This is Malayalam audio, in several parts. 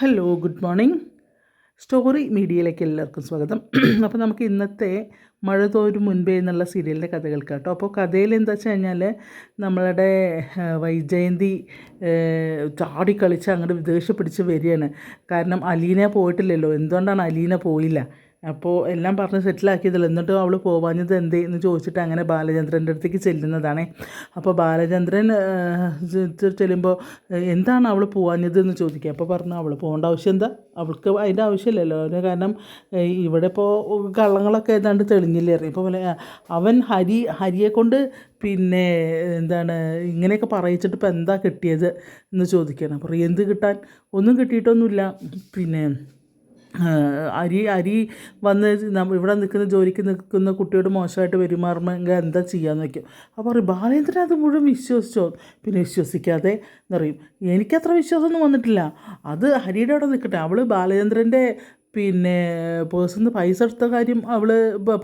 ഹലോ ഗുഡ് മോർണിംഗ് സ്റ്റോറി മീഡിയയിലേക്ക് എല്ലാവർക്കും സ്വാഗതം. അപ്പോൾ നമുക്ക് ഇന്നത്തെ മഴ തോരും മുൻപേ എന്നുള്ള സീരിയലിന്റെ കഥകൾ കേട്ടോ. അപ്പോൾ കഥയിൽ എന്താ വെച്ച് കഴിഞ്ഞാൽ നമ്മളുടെ വൈജയന്തി ചാടിക്കളിച്ച് ചാടി കളിച്ച് അങ്ങോട്ട് വിദേശ പിടിച്ച് വരികയാണ്. കാരണം അലീന പോയിട്ടില്ലല്ലോ. എന്തുകൊണ്ടാണ് അലീന പോയില്ല? അപ്പോൾ എല്ലാം പറഞ്ഞ് സെറ്റിലാക്കിയതല്ല എന്നിട്ട് അവൾ പോവാഞ്ഞത് എന്തേ? എന്ന് ചോദിച്ചിട്ട് അങ്ങനെ ബാലചന്ദ്രന്റെ അടുത്തേക്ക് ചെല്ലുന്നതാണ്. അപ്പോൾ ബാലചന്ദ്രൻ ചെല്ലുമ്പോൾ എന്താണ് അവൾ പോവാഞ്ഞത് എന്ന് ചോദിക്കുക. അപ്പോൾ പറഞ്ഞു അവൾ പോകേണ്ട ആവശ്യം എന്താ? അവൾക്ക് അതിന്റെ ആവശ്യമില്ലല്ലോ. അവന് കാരണം ഇവിടെ ഇപ്പോൾ കള്ളങ്ങളൊക്കെ ഏതാണ്ട് തെളിഞ്ഞില്ലേ? ഇപ്പോൾ അവൻ ഹരി ഹരിയെ കൊണ്ട് പിന്നെ എന്താണ് ഇങ്ങനെയൊക്കെ പറയിച്ചിട്ട് ഇപ്പോൾ എന്താ കിട്ടിയത് എന്ന് ചോദിക്കണം അപ്പോൾ എന്ത് കിട്ടാൻ? ഒന്നും കിട്ടിയിട്ടൊന്നുമില്ല. പിന്നെ അരി അരി വന്ന് ഇവിടെ നിൽക്കുന്ന ജോലിക്ക് നിൽക്കുന്ന കുട്ടിയോട് മോശമായിട്ട് പെരുമാറുമെങ്കിൽ എന്താ ചെയ്യാന്ന് വയ്ക്കും അപ്പോൾ പറയും ബാലേന്ദ്രൻ അത് മുഴുവൻ വിശ്വസിച്ചോ? പിന്നെ വിശ്വസിക്കാതെ എന്ന് പറയും. എനിക്കത്ര വിശ്വാസമൊന്നും വന്നിട്ടില്ല. അത് ഹരിയുടെ അവിടെ നിൽക്കട്ടെ. അവൾ ബാലചന്ദ്രന്റെ പിന്നെ പേഴ്സിൽ നിന്ന് പൈസ എടുത്ത കാര്യം അവൾ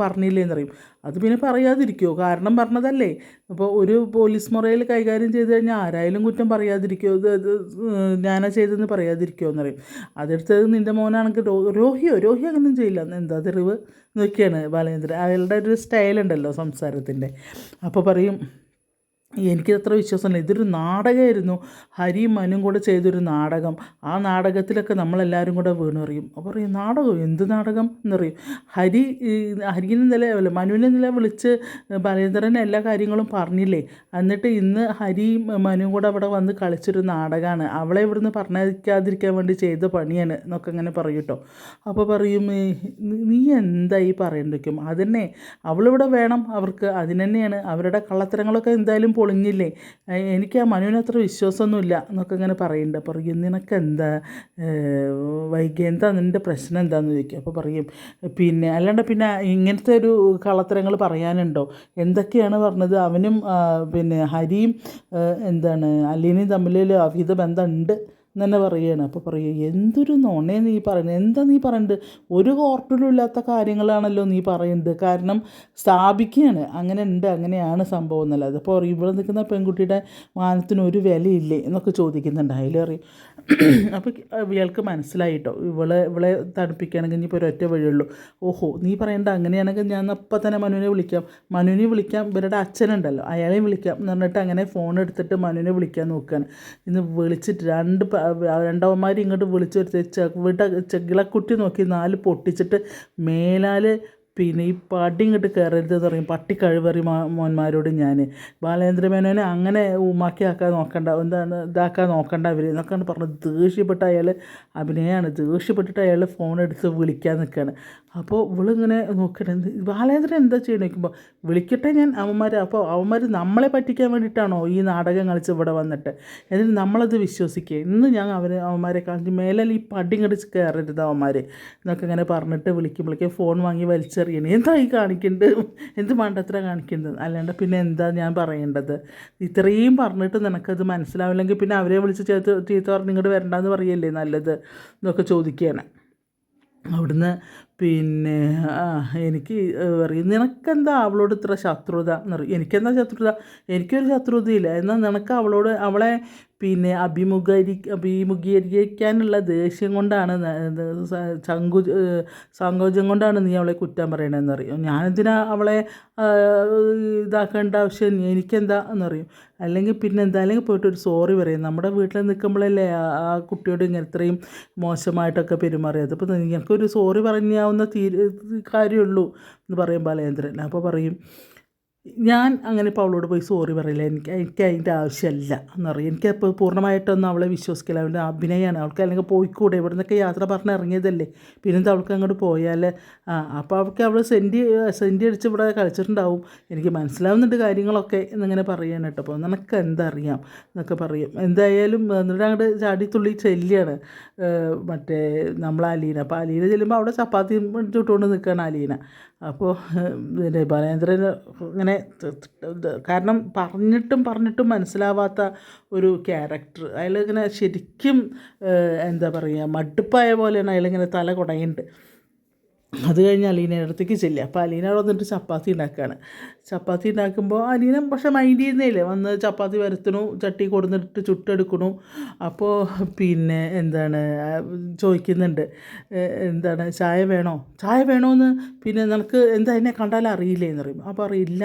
പറഞ്ഞില്ലേന്ന് അത് പിന്നെ പറയാതിരിക്കുമോ കാരണം പറഞ്ഞതല്ലേ. അപ്പോൾ ഒരു പോലീസ് മുറയിൽ കൈകാര്യം ചെയ്ത് കഴിഞ്ഞാൽ ആരായാലും കുറ്റം പറയാതിരിക്കുമോ ഇത് ഇത് ഞാനാ ചെയ്തതെന്ന് പറയാതിരിക്കുമോ എന്നറിയും അതെടുത്തത് നിന്റെ മോനാണെങ്കിൽ രോഹിയോ? രോഹി അങ്ങനെ ചെയ്യില്ല. എന്താ തെറിവ്? എന്നൊക്കെയാണ് ബാലേന്ദ്രൻ അയാളുടെ ഒരു സ്റ്റൈലുണ്ടല്ലോ സംസാരത്തിന്റെ അപ്പോൾ പറയും എനിക്കത്ര വിശ്വാസമില്ല. ഇതൊരു നാടകമായിരുന്നു. ഹരിയും മനും കൂടെ ചെയ്തൊരു നാടകം. ആ നാടകത്തിലൊക്കെ നമ്മളെല്ലാവരും കൂടെ വീണു അറിയും അപ്പോൾ പറയും നാടകം? എന്ത് നാടകം? എന്നറിയും. ഹരി ഹരിനെ നില അല്ല മനുവിനെ നില വിളിച്ച് ബലേന്ദ്രൻ എല്ലാ കാര്യങ്ങളും പറഞ്ഞില്ലേ? എന്നിട്ട് ഇന്ന് ഹരിയും മനുവും കൂടെ അവിടെ വന്ന് കളിച്ചൊരു നാടകമാണ് അവളെ ഇവിടുന്ന് പറഞ്ഞിരിക്കാതിരിക്കാൻ വേണ്ടി ചെയ്ത പണിയാണ് എന്നൊക്കെ അങ്ങനെ പറയും കേട്ടോ. അപ്പോൾ പറയും നീ എന്താ ഈ പറയണ്ടിരിക്കും അതന്നെ അവളിവിടെ വേണം അവർക്ക്. അതിനെന്നെയാണ് അവരുടെ കള്ളത്തരങ്ങളൊക്കെ എന്തായാലും പൊളിഞ്ഞില്ലേ? എനിക്ക് ആ മനുവിന് അത്ര വിശ്വാസമൊന്നുമില്ല എന്നൊക്കെ ഇങ്ങനെ പറയുന്നുണ്ട്. അപ്പോൾ പറയും നിനക്ക് എന്താ വൈകി എന്താ നിന്റെ പ്രശ്നം എന്താണെന്ന് ചോദിക്കും. അപ്പോൾ പറയും പിന്നെ അല്ലാണ്ട് പിന്നെ ഇങ്ങനത്തെ ഒരു കള്ളത്തരങ്ങൾ പറയാനുണ്ടോ? എന്തൊക്കെയാണ് പറഞ്ഞത്? അവനും പിന്നെ ഹരിയും എന്താണ് അലീനയും തമ്മിൽ അവിധ ബന്ധമുണ്ട് തന്നെ പറയുകയാണ്. അപ്പോൾ പറയുക എന്തൊരു നോണേ നീ പറയുന്നത് എന്താ നീ പറയുന്നത് ഒരു കോർട്ടിലും ഇല്ലാത്ത കാര്യങ്ങളാണല്ലോ നീ പറയുന്നത്. കാരണം സ്ഥാപിക്കുകയാണ് അങ്ങനെ ഉണ്ട് അങ്ങനെയാണ് സംഭവം എന്നല്ലാതെ അപ്പോൾ ഇവിടെ നിൽക്കുന്ന പെൺകുട്ടിയുടെ മാനത്തിന് ഒരു വിലയില്ലേ? എന്നൊക്കെ ചോദിക്കുന്നുണ്ട്. അതിൽ പറയും അപ്പോൾ ഇയാൾക്ക് മനസ്സിലായിട്ടോ? ഇവളെ ഇവളെ തണുപ്പിക്കുകയാണെങ്കിൽ ഇനിയിപ്പോൾ ഒരൊറ്റ വഴിയുള്ളൂ. ഓഹോ നീ പറയേണ്ട അങ്ങനെയാണെങ്കിൽ ഞാൻ അപ്പം തന്നെ മനുവിനെ വിളിക്കാം. മനുവിനെ വിളിക്കാം ഇവരുടെ അച്ഛനുണ്ടല്ലോ അയാളെയും വിളിക്കാം. എന്ന് പറഞ്ഞിട്ട് അങ്ങനെ ഫോൺ എടുത്തിട്ട് മനുവിനെ വിളിക്കാൻ നോക്കുകയാണ് ഇന്ന് വിളിച്ചിട്ട് രണ്ട് രണ്ടവന്മാർ ഇങ്ങോട്ട് വിളിച്ചു വരുത്തി ചെവിട്ട ചെകിളക്കുട്ടി നോക്കി നാല് പൊട്ടിച്ചിട്ട് മേലാൽ പിന്നെ ഈ പടി ഇങ്ങോട്ട് കയറരുതെന്ന് പറയും. പട്ടി കഴിവറി മോന്മാരോട് ഞാൻ. ബാലേന്ദ്ര മേനോനെ അങ്ങനെ ഉമ്മാക്കി ആക്കാൻ നോക്കണ്ട എന്താണ് ഇതാക്കാൻ നോക്കണ്ട അവർ എന്നൊക്കെയാണ് പറഞ്ഞത് ദേഷ്യപ്പെട്ട അയാൾ അഭിനയമാണ് ദേഷ്യപ്പെട്ടിട്ട് അയാൾ ഫോൺ എടുത്ത് വിളിക്കാൻ നിൽക്കുകയാണ് അപ്പോൾ ഇവളിങ്ങനെ നോക്കട്ടെ എന്ത് ബാലേന്ദ്രൻ എന്താ ചെയ്യണം നോക്കുമ്പോൾ വിളിക്കട്ടെ ഞാൻ അവന്മാർ അപ്പോൾ അവന്മാർ നമ്മളെ പറ്റിക്കാൻ വേണ്ടിയിട്ടാണോ ഈ നാടകം കളിച്ച് ഇവിടെ വന്നിട്ട്? എന്നിട്ട് നമ്മളത് വിശ്വസിക്കുക ഇന്ന് ഞാൻ അവർ അവന്മാരെ കാണിച്ച് മേലെ ഈ പടി ഇങ്ങോട്ട് കയറരുത് അവന്മാർ എന്നൊക്കെ ഇങ്ങനെ പറഞ്ഞിട്ട് വിളിക്കുമ്പോഴേക്കും ഫോൺ വാങ്ങി വലിച്ചെറിയണേ എന്താ ഈ കാണിക്കേണ്ടത് എന്ത് മണ്ടത്ര കാണിക്കേണ്ടത് അല്ലാണ്ട് പിന്നെ എന്താ ഞാൻ പറയേണ്ടത്? ഇത്രയും പറഞ്ഞിട്ട് നിനക്കത് മനസ്സിലാവില്ലെങ്കിൽ പിന്നെ അവരെ വിളിച്ച് ചേർത്ത് ചീത്ത പറഞ്ഞ് ഇങ്ങോട്ട് വരണ്ടെന്ന് പറയല്ലേ നല്ലത്? എന്നൊക്കെ ചോദിക്കുകയാണ്. അവിടുന്ന് പിന്നെ എനിക്ക് പറയും നിനക്കെന്താ അവളോട് ഇത്ര ശത്രുത? എന്നറിയും എനിക്കെന്താ ശത്രുത? എനിക്കൊരു ശത്രുതയില്ല. എന്നാൽ നിനക്ക് അവളോട് അവളെ പിന്നെ അഭിമുഖീകരി അഭിമുഖീകരിക്കാനുള്ള ദേഷ്യം കൊണ്ടാണ് ചങ്കു സങ്കോചം കൊണ്ടാണ് നീ അവളെ കുറ്റം പറയണതെന്ന് അറിയും ഞാനെന്തിനാ അവളെ ഇതാക്കേണ്ട ആവശ്യം? എനിക്കെന്താ എന്നറിയും. അല്ലെങ്കിൽ പിന്നെ എന്താ? അല്ലെങ്കിൽ പോയിട്ട് ഒരു സോറി പറയും. നമ്മുടെ വീട്ടിൽ നിൽക്കുമ്പോഴല്ലേ ആ കുട്ടിയോട് ഇങ്ങനെ ഇത്രയും മോശമായിട്ടൊക്കെ പെരുമാറിയത്. അപ്പോൾ നിങ്ങൾക്കൊരു സോറി പറഞ്ഞാവുന്ന തീരു കാര്യമുള്ളൂ എന്ന് പറയും ബാലേന്ദ്രൻ. അപ്പോൾ പറയും ഞാൻ അങ്ങനെ ഇപ്പോൾ അവളോട് പോയി സോറി പറയില്ല. എനിക്ക് എനിക്ക് അതിന്റെ ആവശ്യമല്ല എന്നറിയാം എനിക്കപ്പോൾ പൂർണമായിട്ടൊന്നും അവളെ വിശ്വസിക്കില്ല. അവളുടെ അഭിനയമാണ് അവൾക്ക് അല്ലെങ്കിൽ പോയിക്കൂടെ? ഇവിടെ നിന്നൊക്കെ യാത്ര പറഞ്ഞ് ഇറങ്ങിയതല്ലേ. പിന്നെന്താ അവൾക്ക് അങ്ങോട്ട് പോയാൽ അപ്പോൾ അവൾക്ക് അവൾ സെന്റി സെന്റി അടിച്ച് ഇവിടെ കളിച്ചിട്ടുണ്ടാവും. എനിക്ക് മനസ്സിലാവുന്നുണ്ട് കാര്യങ്ങളൊക്കെ എന്നിങ്ങനെ പറയാണ് കേട്ടോ. അപ്പോൾ നിനക്ക് എന്തറിയാം? എന്നൊക്കെ പറയും. എന്തായാലും എന്നിട്ട് അങ്ങോട്ട് ചാടിത്തുള്ളി ചെല്ലിയാണ് ഏഹ് മറ്റേ നമ്മൾ അലീന. അപ്പോൾ അലീന ചെല്ലുമ്പോൾ അവിടെ ചപ്പാത്തി ചുട്ടുകൊണ്ട് നിൽക്കുകയാണ് അലീന. അപ്പോൾ പിന്നെ ബാലേന്ദ്രൻ ഇങ്ങനെ കാരണം പറഞ്ഞിട്ടും പറഞ്ഞിട്ടും മനസ്സിലാവാത്ത ഒരു ക്യാരക്ടർ അയാളിങ്ങനെ ശരിക്കും എന്താ പറയുക മടുപ്പായ പോലെയാണ് അയാളിങ്ങനെ തല കുടയുന്നുണ്ട് അത് കഴിഞ്ഞ് അലീനയുടെ അടുത്തേക്ക് ചെല്ലുക അപ്പോൾ അലീന അവിടെ വന്നിട്ട് ചപ്പാത്തി ഉണ്ടാക്കുകയാണ് ചപ്പാത്തി ഉണ്ടാക്കുമ്പോൾ അലീന പക്ഷെ മൈൻഡ് ചെയ്യുന്നില്ല വന്ന് ചപ്പാത്തി വരത്തണു ചട്ടി കൊടുന്നിട്ട് ചുട്ടെടുക്കണു. അപ്പോൾ പിന്നെ എന്താണ് ചോദിക്കുന്നുണ്ട് എന്താണ് ചായ വേണോ? ചായ വേണോന്ന് പിന്നെ നിനക്ക് എന്താ എന്നെ കണ്ടാൽ അറിയില്ലേ എന്ന് പറയും അപ്പോൾ അറിയില്ല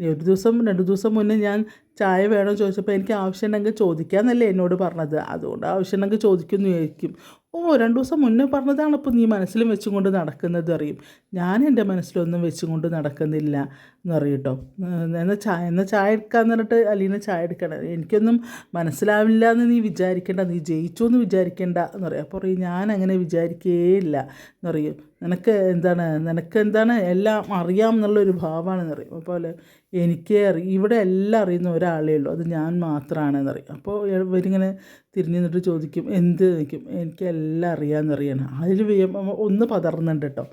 ഒരു ദിവസം രണ്ട് ദിവസം മുന്നേ ഞാൻ ചായ വേണോ ചോദിച്ചപ്പോൾ എനിക്ക് ആവശ്യമുണ്ടെങ്കിൽ ചോദിക്കാമെന്നല്ലേ എന്നോട് പറഞ്ഞത്. അതുകൊണ്ട് ആവശ്യമുണ്ടെങ്കിൽ ചോദിക്കുമെന്ന് ചോദിക്കും. ഓ രണ്ടു ദിവസം മുന്നേ പറഞ്ഞതാണ് ഇപ്പോൾ നീ മനസ്സിലും വെച്ചുകൊണ്ട് നടക്കുന്നത് അറിയും. ഞാൻ എന്റെ മനസ്സിലൊന്നും വെച്ചുകൊണ്ട് നടക്കുന്നില്ല എന്ന് പറയും എന്നാൽ ചായ എന്നാൽ ചായ എടുക്കാന്ന് പറഞ്ഞിട്ട് അലീന ചായ എടുക്കണം. എനിക്കൊന്നും മനസ്സിലാവില്ല എന്ന് നീ വിചാരിക്കേണ്ട നീ ജയിച്ചു എന്ന് വിചാരിക്കേണ്ട എന്ന് പറയും. അപ്പോൾ പറയും ഞാൻ അങ്ങനെ വിചാരിക്കേയില്ല എന്ന് പറയും. നിനക്ക് എന്താണ് നിനക്ക് എന്താണ് എല്ലാം അറിയാം എന്നുള്ളൊരു ഭാവമാണെന്ന് അറിയും അപ്പോൾ എനിക്ക് അറി ഇവിടെ എല്ലാം അറിയുന്ന ഒരാളേ ഉള്ളൂ. അത് ഞാൻ മാത്രമാണെന്ന് അറിയും അപ്പോൾ ഇവരിങ്ങനെ തിരിഞ്ഞു നിന്നിട്ട് ചോദിക്കും എന്ത്? നിൽക്കും എനിക്കെല്ലാം അറിയാമെന്ന് അറിയണം. അതിൽ ഒന്ന് പതറുന്നുണ്ട് കേട്ടോ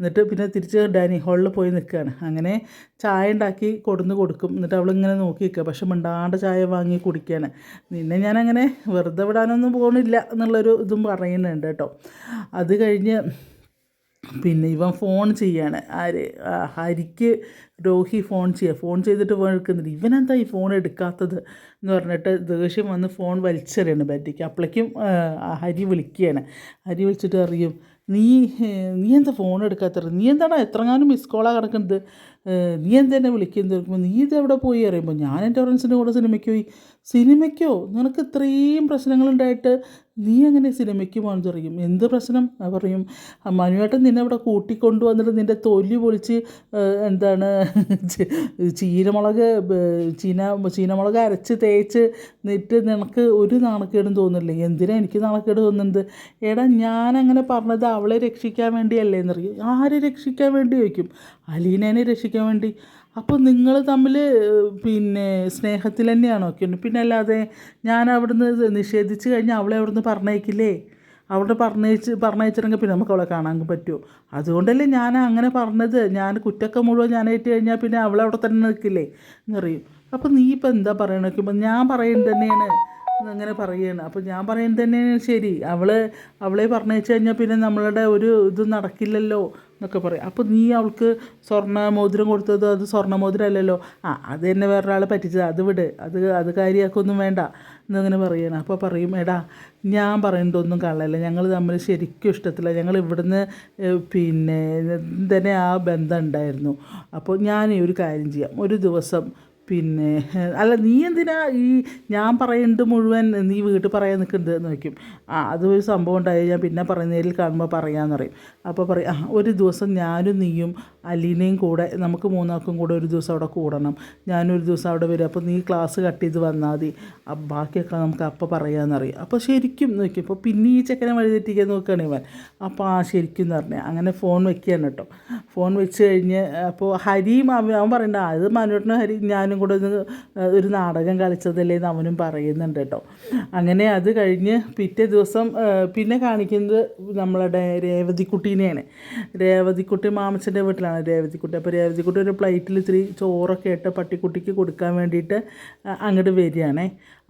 എന്നിട്ട് പിന്നെ തിരിച്ച് ഡൈനിങ് ഹാളിൽ പോയി നിൽക്കുകയാണ് അങ്ങനെ ചായ ഉണ്ടാക്കി കൊടുന്ന് കൊടുക്കും. എന്നിട്ട് അവളിങ്ങനെ നോക്കി നിൽക്കുക പക്ഷെ മിണ്ടാണ്ട് ചായ വാങ്ങി കുടിക്കുകയാണ് നിന്നെ ഞാനങ്ങനെ വെറുതെ വിടാനൊന്നും പോകണില്ല എന്നുള്ളൊരു ഇതും പറയുന്നുണ്ട് കേട്ടോ അത് കഴിഞ്ഞ് പിന്നെ ഇവൻ ഫോൺ ചെയ്യാണ്. ആര്? ഹരിക്ക് രോഹി ഫോൺ ചെയ്യുക ഫോൺ ചെയ്തിട്ട് ഫോൺ എടുക്കുന്നില്ല. ഇവനെന്താ ഈ ഫോൺ എടുക്കാത്തത് എന്ന് പറഞ്ഞിട്ട് ദേഷ്യം വന്ന് ഫോൺ വലിച്ചെറിയാണ് ബാറ്റിക്ക്. അപ്പോഴേക്കും ഹരി വിളിക്കുകയാണ്. ഹരി വിളിച്ചിട്ട് അറിയും നീ നീ എന്താ ഫോൺ എടുക്കാത്തത്? നീ എന്താണ് എത്രങ്ങാനും മിസ് കോളാണ് കിടക്കുന്നത്? നീ എന്തെന്നെ വിളിക്കുന്നത് നീ ഇത് എവിടെ പോയി അറിയുമ്പോൾ ഞാൻ എന്റെ ഫ്രണ്ട്സിന്റെ കൂടെ സിനിമയ്ക്ക് പോയി. സിനിമയ്ക്കോ? നിനക്ക് ഇത്രയും പ്രശ്നങ്ങളുണ്ടായിട്ട് നീ എങ്ങനെ സിനിമയ്ക്ക് പോകാൻ പറയും എന്ത് പ്രശ്നം? പറയും. മനുവായിട്ട് നിന്നെ അവിടെ കൂട്ടിക്കൊണ്ടു വന്നിട്ട് നിന്റെ തൊലി പൊളിച്ച് എന്താണ് ചീനമുളക് ചീന ചീനമുളക് അരച്ച് തേച്ച് നിട്ട് നിനക്ക് ഒരു നാണക്കേടും തോന്നില്ലേ എന്തിനാ എനിക്ക് നാണക്കേട് തോന്നുന്നത്? എടാ ഞാൻ അങ്ങനെ പറഞ്ഞത് അവളെ രക്ഷിക്കാൻ വേണ്ടിയല്ലേ എന്നറിയും ആരെ രക്ഷിക്കാൻ വേണ്ടി ചോദിക്കും? അലീനേനെ രക്ഷിക്കാൻ വേണ്ടി. അപ്പോൾ നിങ്ങൾ തമ്മിൽ പിന്നെ സ്നേഹത്തിൽ തന്നെയാണോ ഒക്കെ പിന്നെ അല്ലാതെ ഞാൻ അവിടുന്ന് നിഷേധിച്ച് കഴിഞ്ഞാൽ അവളെ അവിടുന്ന് പറഞ്ഞേക്കില്ലേ അവിടെ പറഞ്ഞയച്ച് പറഞ്ഞയച്ചിട്ടെങ്കിൽ പിന്നെ നമുക്ക് അവളെ കാണാൻ പറ്റുമോ അതുകൊണ്ടല്ലേ ഞാൻ അങ്ങനെ പറഞ്ഞത്. ഞാൻ കുറ്റൊക്കെ മുഴുവൻ ഞാൻ ഏറ്റ് കഴിഞ്ഞാൽ പിന്നെ അവളെ അവിടെ തന്നെ നിൽക്കില്ലേ? എന്നറിയും അപ്പോൾ നീ ഇപ്പം എന്താ പറയണ? നോക്കുമ്പോൾ ഞാൻ പറയുന്നത് തന്നെയാണ്. അങ്ങനെ പറയുകയാണ് അപ്പോൾ ഞാൻ പറയുന്നത് തന്നെയാണ്. ശരി അവൾ അവളെ പറഞ്ഞയച്ചു കഴിഞ്ഞാൽ പിന്നെ നമ്മളുടെ ഒരു ഇത് നടക്കില്ലല്ലോ. എന്നൊക്കെ പറയും. അപ്പോൾ നീ അവൾക്ക് സ്വർണ മോതിരം കൊടുത്തത് അത് സ്വർണ മോതിരം അല്ലല്ലോ ആ അത് തന്നെ വേറൊരാളെ പറ്റിച്ചത്. അത് വിട്. അത് അത് കാര്യമാക്കൊന്നും വേണ്ട എന്നങ്ങനെ പറയണം. അപ്പോൾ പറയും എടാ ഞാൻ പറയുന്നതൊന്നും കള്ളല്ല. ഞങ്ങൾ തമ്മിൽ ശരിക്കും ഇഷ്ടത്തില്ല ഞങ്ങൾ ഇവിടുന്ന് പിന്നെ തന്നെ ആ ബന്ധം ഉണ്ടായിരുന്നു. അപ്പോൾ ഞാൻ ഒരു കാര്യം ചെയ്യാം. ഒരു ദിവസം പിന്നെ അല്ല നീ എന്തിനാ ഈ ഞാൻ പറയുന്നുണ്ട് മുഴുവൻ നീ വീട്ടിൽ പറയാൻ നിൽക്കുന്നത് എന്ന് വയ്ക്കും ആ അതൊരു സംഭവം ഉണ്ടായി ഞാൻ പിന്നെ പറയുന്നതിൽ കാണുമ്പോൾ പറയാമെന്ന് പറയും. അപ്പോൾ പറയും ആ ഒരു ദിവസം ഞാനും നീയും അലീനയും കൂടെ നമുക്ക് മൂന്നാൾക്കും കൂടെ ഒരു ദിവസം അവിടെ കൂടണം. ഞാനൊരു ദിവസം അവിടെ വരും. അപ്പോൾ നീ ക്ലാസ് കട്ട് ചെയ്ത് വന്നാൽ മതി. ബാക്കിയൊക്കെ നമുക്ക് അപ്പോൾ പറയാമെന്നറിയും അപ്പോൾ ശരിക്കും നോക്കി അപ്പോൾ പിന്നെ ഈ ചെക്കനെ വഴി തെറ്റിക്കാൻ നോക്കുകയാണ് ഇവൻ. അപ്പോൾ ആ ശരിക്കും എന്ന് പറഞ്ഞാൽ അങ്ങനെ ഫോൺ വെക്കുകയാണ് കേട്ടോ. ഫോൺ വെച്ച് കഴിഞ്ഞ് അപ്പോൾ ഹരിയും അവൻ പറയണ്ട അത് മനുവേട്ടനും ഹരി ഞാനും കൂടെ ഒരു നാടകം കളിച്ചതല്ലേ എന്ന് അവനും പറയുന്നുണ്ട് കേട്ടോ. അങ്ങനെ അത് കഴിഞ്ഞ് പിറ്റേ ദിവസം പിന്നെ കാണിക്കുന്നത് നമ്മളുടെ രേവതിക്കുട്ടീനെയാണ്. രേവതിക്കുട്ടി മാമച്ചന്റെ വീട്ടിലാണ് രേവതിക്കുട്ടി. അപ്പോൾ രേവതിക്കുട്ടി ഒരു പ്ലേറ്റിൽ ഇത്തിരി ചോറൊക്കെ ഇട്ട് പട്ടിക്കുട്ടിക്ക് കൊടുക്കാൻ വേണ്ടിയിട്ട് അങ്ങോട്ട് വരികയാണേ.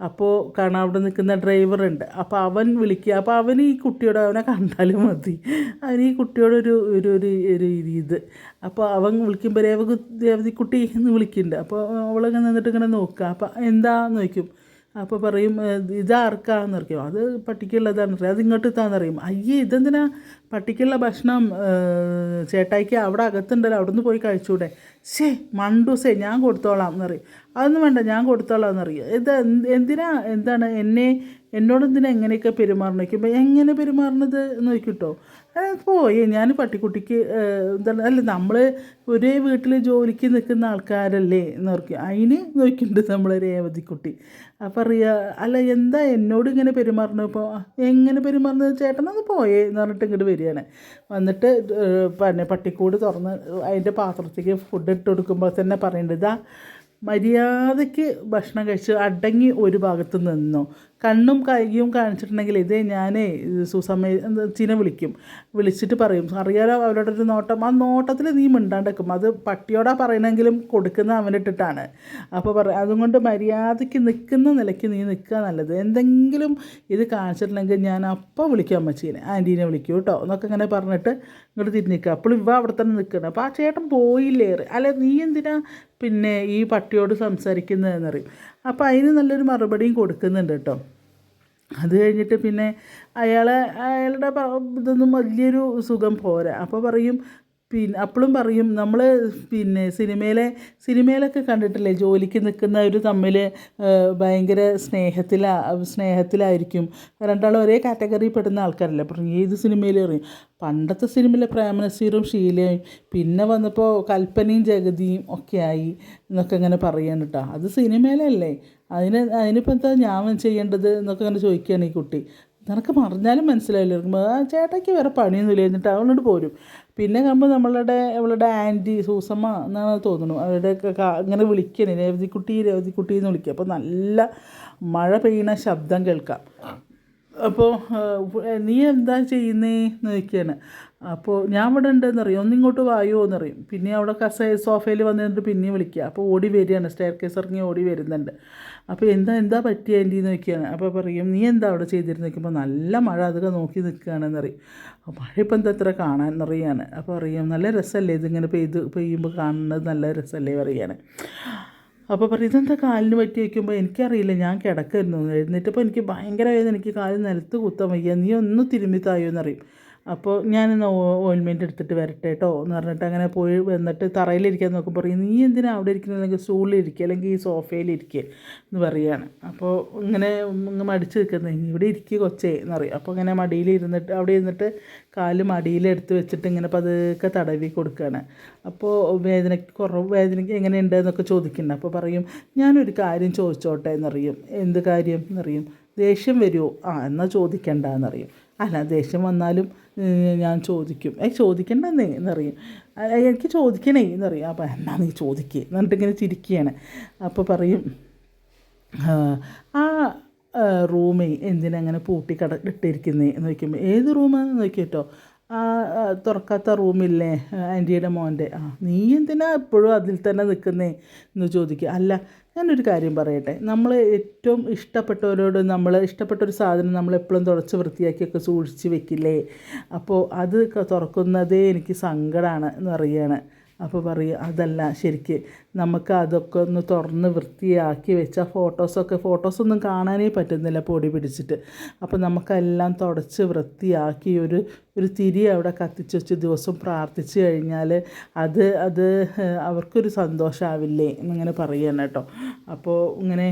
അപ്പോൾ കാരണം അവിടെ നിൽക്കുന്ന ഡ്രൈവറുണ്ട് അപ്പോൾ അവൻ വിളിക്കുക. അപ്പോൾ അവൻ ഈ കുട്ടിയോട് അവനെ കണ്ടാലും മതി. അവന് ഈ കുട്ടിയോടൊരു ഒരു ഒരു ഒരു ഇത്. അപ്പോൾ അവൻ വിളിക്കുമ്പോൾ രേവകു രേവതിക്കുട്ടി എന്ന് വിളിക്കുന്നുണ്ട്. അപ്പോൾ അവളിങ്ങനെ നിന്നിട്ട് ഇങ്ങനെ നോക്കുക. അപ്പോൾ എന്താന്ന് ചോദിക്കും. അപ്പോൾ പറയും ഇതാർക്കാന്ന് പറയും അത് പട്ടിക്കുള്ളതാണ് പറയും. അത് ഇങ്ങോട്ട് ഇത്താന്ന് പറയും. അയ്യേ ഇതെന്തിനാ? പട്ടിക്കുള്ള ഭക്ഷണം ചേട്ടായിക്ക് അവിടെ അകത്തുണ്ടല്ലോ. അവിടെ നിന്ന് പോയി കഴിച്ചൂടെ? ശേ മണ്ടൂസേ ഞാൻ കൊടുത്തോളാം എന്ന് പറയും. അതൊന്നും വേണ്ട ഞാൻ കൊടുത്തോളാം എന്നറിയും ഇത് എന്ത് എന്തിനാ എന്താണ് എന്നെ എന്നോട് എന്തിനാ എങ്ങനെയൊക്കെ പെരുമാറണം നോക്കുമ്പോൾ എങ്ങനെ പെരുമാറണത് എന്ന് നോക്കിട്ടോ. പോയി. ഞാൻ പട്ടിക്കുട്ടിക്ക് എന്താണ് അല്ല നമ്മൾ ഒരേ വീട്ടിൽ ജോലിക്ക് നിൽക്കുന്ന ആൾക്കാരല്ലേ എന്ന് പറയും അതിന് നോക്കിയിട്ടുണ്ട് നമ്മൾ രേവതിക്കുട്ടി. അപ്പം അറിയാ അല്ല എന്താ എന്നോട് ഇങ്ങനെ പെരുമാറണം ഇപ്പോൾ എങ്ങനെ പെരുമാറുന്നത്? ചേട്ടനൊന്ന് പോയേ എന്ന് പറഞ്ഞിട്ട് ഇങ്ങോട്ട് വരികയാണ്. വന്നിട്ട് പിന്നെ പട്ടിക്കൂട് തുറന്ന് അതിന്റെ പാത്രത്തേക്ക് ഫുഡ് ഇട്ട് കൊടുക്കുമ്പോൾ തന്നെ പറയേണ്ടത് മര്യാദയ്ക്ക് ഭക്ഷണം കഴിച്ച് അടങ്ങി ഒരു ഭാഗത്ത് നിന്നോ. കണ്ണും കൈയും കാണിച്ചിട്ടുണ്ടെങ്കിൽ ഇതേ ഞാനേ സുസമയ ചിനെ വിളിക്കും. വിളിച്ചിട്ട് പറയും അറിയാലോ അവരുടെ ഒരു നോട്ടം. ആ നോട്ടത്തിൽ നീ മിണ്ടാണ്ടെക്കും. അത് പട്ടിയോടാ പറയണമെങ്കിലും കൊടുക്കുന്ന അവനിട്ടിട്ടാണ്. അപ്പോൾ പറ അതുകൊണ്ട് മര്യാദയ്ക്ക് നിൽക്കുന്ന നിലയ്ക്ക് നീ നിൽക്കുക നല്ലത്. എന്തെങ്കിലും ഇത് കാണിച്ചിട്ടുണ്ടെങ്കിൽ ഞാൻ അപ്പോൾ വിളിക്കാം അമ്മച്ചീനെ ആന്റീനെ വിളിക്കൂ കേട്ടോ എന്നൊക്കെ ഇങ്ങനെ പറഞ്ഞിട്ട് ഇങ്ങോട്ട് തിരിഞ്ഞിക്കുക അപ്പോൾ ഇവ അവിടെ തന്നെ നിൽക്കണം അപ്പോൾ ആ ചേട്ടൻ പോയില്ലേ അല്ല നീ എന്തിനാ പിന്നെ ഈ പട്ടിയോട് സംസാരിക്കുന്നതെന്നറിയും അപ്പോൾ അതിന് നല്ലൊരു മറുപടിയും കൊടുക്കുന്നുണ്ട് കേട്ടോ. അത് കഴിഞ്ഞിട്ട് പിന്നെ അയാളെ അയാളുടെ ഇതൊന്നും വലിയൊരു സുഖം പോരാ. അപ്പോൾ പറയും പിന്നെ അപ്പോഴും പറയും നമ്മൾ പിന്നെ സിനിമയിലെ സിനിമയിലൊക്കെ കണ്ടിട്ടില്ലേ? ജോലിക്ക് നിൽക്കുന്നവർ തമ്മിൽ ഭയങ്കര സ്നേഹത്തിലാ സ്നേഹത്തിലായിരിക്കും. രണ്ടാളും ഒരേ കാറ്റഗറിയിൽ പെടുന്ന ആൾക്കാരല്ലേ? അപ്പം ഏത് സിനിമയിൽ അറിയും. പണ്ടത്തെ സിനിമയിലെ പ്രേമനസീറും ഷീലയും പിന്നെ വന്നപ്പോൾ കൽപ്പനയും ജഗതിയും ഒക്കെ ആയി എന്നൊക്കെ ഇങ്ങനെ പറയാണ് കേട്ടോ അത് സിനിമയിലല്ലേ? അതിന് അതിനിപ്പോൾ എന്താ ഞാൻ ചെയ്യേണ്ടത് എന്നൊക്കെ ഇങ്ങനെ ചോദിക്കുകയാണ് ഈ കുട്ടി. നിനക്ക് പറഞ്ഞാലും മനസ്സിലായില്ല ചേട്ടയ്ക്ക് വേറെ പണിയൊന്നുമില്ല. എന്നിട്ട് അവളോട് പോരും. പിന്നെ കാണുമ്പോൾ നമ്മളുടെ അവളുടെ ആന്റി സൂസമ്മ എന്നാണ് തോന്നുന്നു. അവരുടെയൊക്കെ ഇങ്ങനെ വിളിക്കണേ രേവതിക്കുട്ടി രേവതിക്കുട്ടി എന്ന് വിളിക്കുക അപ്പോൾ നല്ല മഴ പെയ്യണ ശബ്ദം കേൾക്കാം. അപ്പോൾ നീ എന്താ ചെയ്യുന്നേ എന്ന് ചോദിക്കുകയാണ് അപ്പോൾ ഞാൻ ഇവിടെ ഉണ്ടെന്ന് അറിയും ഒന്നിങ്ങോട്ട് വായോ എന്നറിയും പിന്നെ അവിടെ കസ സോഫയിൽ വന്നിട്ട് പിന്നെയും വിളിക്കുക. അപ്പോൾ ഓടി വരികയാണ്. സ്റ്റെയർ കേസ് ഇറങ്ങി ഓടി വരുന്നുണ്ട്. അപ്പോൾ എന്താ എന്താ പറ്റിയ എന്റെ നോക്കിയാണ്. അപ്പോൾ പറയും നീ എന്താ അവിടെ ചെയ്തിരുന്നു? നിൽക്കുമ്പോൾ നല്ല മഴ അതൊക്കെ നോക്കി നിൽക്കുകയാണെന്നറിയും അപ്പോൾ മഴ ഇപ്പം എന്താ എത്ര കാണാൻ എന്നറിയാണ് അപ്പോൾ അറിയാം നല്ല രസമല്ലേ ഇതിങ്ങനെ പെയ്ത് പെയ്യുമ്പോൾ കാണുന്നത് നല്ല രസമല്ലേ പറയുകയാണ് അപ്പോൾ പറയും ഇതെന്താ കാലിന് പറ്റി? വയ്ക്കുമ്പോൾ എനിക്കറിയില്ല ഞാൻ കിടക്കായിരുന്നു. എഴുന്നേറ്റപ്പോൾ എനിക്ക് ഭയങ്കര വേദന എനിക്ക് കാലിൽ നിലത്ത് കുത്താൻ വയ്യ. നീ ഒന്ന് തിരുമ്പിത്തായോ തായോ എന്നറിയും അപ്പോൾ ഞാനിന്ന് ഓയിൻമെന്റ് എടുത്തിട്ട് വരട്ടെ കേട്ടോ എന്ന് പറഞ്ഞിട്ട് അങ്ങനെ പോയി വന്നിട്ട് തറയിലിരിക്കാൻ നോക്കുമ്പോൾ പറയും നീ എന്തിനാ അവിടെ ഇരിക്കുന്നത്? സ്റ്റൂളിൽ ഇരിക്കുക അല്ലെങ്കിൽ ഈ സോഫയിൽ ഇരിക്കുക എന്ന് പറയുകയാണ് അപ്പോൾ ഇങ്ങനെ ഇങ്ങ് മടിച്ച് നിൽക്കുന്നത് ഇവിടെ ഇരിക്കുക കൊച്ചേ എന്ന് പറയും. അപ്പോൾ ഇങ്ങനെ മടിയിൽ ഇരുന്നിട്ട് അവിടെ ഇരുന്നിട്ട് കാൽ മടിയിലെടുത്ത് വെച്ചിട്ട് ഇങ്ങനെ പതുക്കെ തടവി കൊടുക്കുകയാണ്. അപ്പോൾ വേദനയ്ക്ക് കുറവ് വേദനയ്ക്ക് എങ്ങനെയുണ്ട് എന്നൊക്കെ ചോദിക്കുന്നുണ്ട്. അപ്പോൾ പറയും ഞാനൊരു കാര്യം ചോദിച്ചോട്ടെ എന്നറിയും. എന്ത് കാര്യം? എന്നറിയും. ദേഷ്യം വരുമോ ആ എന്നാൽ ചോദിക്കണ്ട എന്നറിയും. അല്ല ദേഷ്യം വന്നാലും ഞാൻ ചോദിക്കും. ഏ ചോദിക്കണ്ടെന്നേ എന്നറിയും. എനിക്ക് ചോദിക്കണേ എന്നറിയും. അപ്പോൾ എന്നാ നീ ചോദിക്കുക എന്നിട്ട് ഇങ്ങനെ ചിരിക്കുകയാണ്. അപ്പോൾ പറയും ആ റൂമേ എന്തിനങ്ങനെ പൂട്ടി കട ഇട്ടിരിക്കുന്നേ എന്ന് ചോദിക്കുമ്പോൾ ഏത് റൂമാണെന്ന് നോക്കിയിട്ടോ ആ തുറക്കാത്ത റൂമില്ലേ ആന്റിയുടെ മോന്റെ. ആ നീ എന്തിനാ എപ്പോഴും അതിൽ തന്നെ നിൽക്കുന്നേ എന്ന് ചോദിക്കുക അല്ല ഞാനൊരു കാര്യം പറയട്ടെ. നമ്മൾ ഏറ്റവും ഇഷ്ടപ്പെട്ടവരോട് നമ്മൾ ഇഷ്ടപ്പെട്ട ഒരു സാധനം നമ്മൾ എപ്പോഴും തുടച്ച് വൃത്തിയാക്കിയൊക്കെ സൂക്ഷിച്ച് വെക്കില്ലേ? അപ്പോൾ അത് തുറക്കുന്നതേ എനിക്ക് സങ്കടമാണ് എന്ന് പറയുകയാണ് അപ്പോൾ പറയും അതല്ല ശരിക്ക് നമുക്ക് അതൊക്കെ ഒന്ന് തുറന്ന് വൃത്തിയാക്കി വെച്ച ഫോട്ടോസൊക്കെ ഫോട്ടോസൊന്നും കാണാനേ പറ്റുന്നില്ല പൊടി പിടിച്ചിട്ട്. അപ്പോൾ നമുക്കെല്ലാം തുടച്ച് വൃത്തിയാക്കി ഒരു ഒരു തിരി അവിടെ കത്തിച്ച് വെച്ച് ദിവസം പ്രാർത്ഥിച്ചു കഴിഞ്ഞാൽ അത് അത് അവർക്കൊരു സന്തോഷമാവില്ലേ എന്നിങ്ങനെ പറയുകയാണ് കേട്ടോ. അപ്പോൾ ഇങ്ങനെ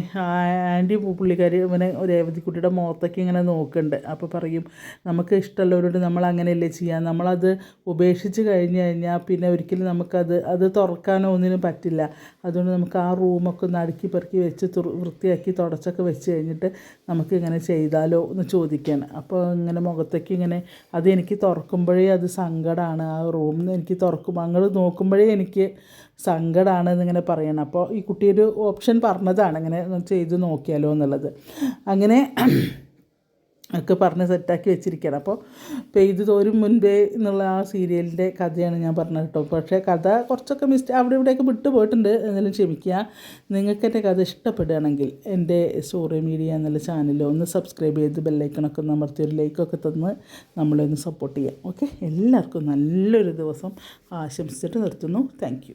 ആന്റി പുള്ളിക്കാരി ഇങ്ങനെ രേവതിക്കുട്ടിയുടെ മുഖത്തേക്ക് ഇങ്ങനെ നോക്കുന്നുണ്ട്. അപ്പോൾ പറയും നമുക്ക് ഇഷ്ടമുള്ളവരോട് നമ്മൾ അങ്ങനെയല്ലേ ചെയ്യാം നമ്മളത് ഉപേക്ഷിച്ച് കഴിഞ്ഞ് കഴിഞ്ഞാൽ പിന്നെ ഒരിക്കലും നമുക്കത് അത് തുറക്കാനോ ഒന്നിനും പറ്റില്ല. അതുകൊണ്ട് നമുക്ക് ആ റൂമൊക്കെ ഒന്ന് അടുക്കി പെറുക്കി വെച്ച് വൃത്തിയാക്കി തുടച്ചൊക്കെ വെച്ച് കഴിഞ്ഞിട്ട് നമുക്ക് ഇങ്ങനെ ചെയ്താലോ എന്ന് ചോദിക്കുകയാണ്. അപ്പോൾ ഇങ്ങനെ മുഖത്തേക്ക് ഇങ്ങനെ അതെനിക്ക് തുറക്കുമ്പോഴേ അത് സങ്കടമാണ് ആ റൂമിൽ നിന്ന് എനിക്ക് തുറക്കുമ്പോൾ അങ്ങോട്ട് നോക്കുമ്പോഴേ എനിക്ക് സങ്കടമാണ് എന്നിങ്ങനെ പറയണം. അപ്പോൾ ഈ കുട്ടിയൊരു ഓപ്ഷൻ പറഞ്ഞതാണ് ഇങ്ങനെ ചെയ്ത് നോക്കിയാലോ എന്നുള്ളത്. അങ്ങനെ ഒക്കെ പറഞ്ഞ് സെറ്റാക്കി വെച്ചിരിക്കുകയാണ് അപ്പോൾ പെയ്ത് തോരും മുൻപേ എന്നുള്ള ആ സീരിയലിന്റെ കഥയാണ് ഞാൻ പറഞ്ഞത് കേട്ടോ. പക്ഷേ കഥ കുറച്ചൊക്കെ മിസ്റ്റേ അവിടെ ഇവിടെയൊക്കെ വിട്ടു പോയിട്ടുണ്ട് എന്നാലും ക്ഷമിക്കുക. നിങ്ങൾക്ക് എന്റെ കഥ ഇഷ്ടപ്പെടുകയാണെങ്കിൽ എന്റെ സ്റ്റോറി മീഡിയ എന്നുള്ള ചാനലിൽ ഒന്ന് സബ്സ്ക്രൈബ് ചെയ്ത് ബെല്ലൈക്കണൊക്കെ അമർത്തി ഒരു ലൈക്കൊക്കെ തന്ന് നമ്മളെ ഒന്ന് സപ്പോർട്ട് ചെയ്യാം ഓക്കെ എല്ലാവർക്കും നല്ലൊരു ദിവസം ആശംസിച്ചിട്ട് നിർത്തുന്നു. താങ്ക്